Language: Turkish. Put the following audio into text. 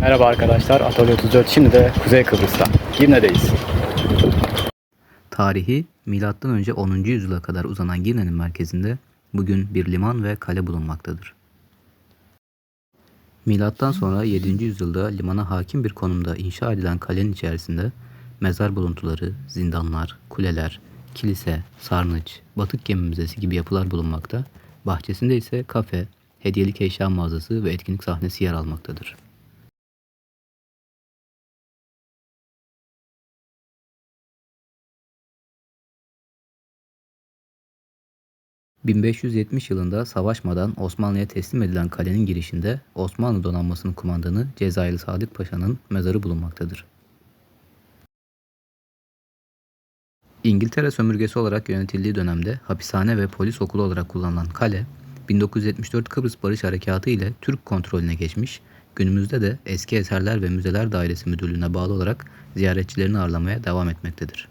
Merhaba arkadaşlar, Atölye 34 şimdi de Kuzey Kıbrıs'ta, Girne'deyiz. Tarihi M.Ö. 10. yüzyıla kadar uzanan Girne'nin merkezinde bugün bir liman ve kale bulunmaktadır. Milattan sonra 7. yüzyılda limana hakim bir konumda inşa edilen kalenin içerisinde mezar buluntuları, zindanlar, kuleler, kilise, sarnıç, batık gemi müzesi gibi yapılar bulunmakta. Bahçesinde ise kafe, hediyelik eşya mağazası ve etkinlik sahnesi yer almaktadır. 1570 yılında savaşmadan Osmanlı'ya teslim edilen kalenin girişinde Osmanlı donanmasının kumandanı Cezayirli Sadık Paşa'nın mezarı bulunmaktadır. İngiltere sömürgesi olarak yönetildiği dönemde hapishane ve polis okulu olarak kullanılan kale, 1974 Kıbrıs Barış Harekatı ile Türk kontrolüne geçmiş, günümüzde de Eski Eserler ve Müzeler Dairesi Müdürlüğü'ne bağlı olarak ziyaretçilerini ağırlamaya devam etmektedir.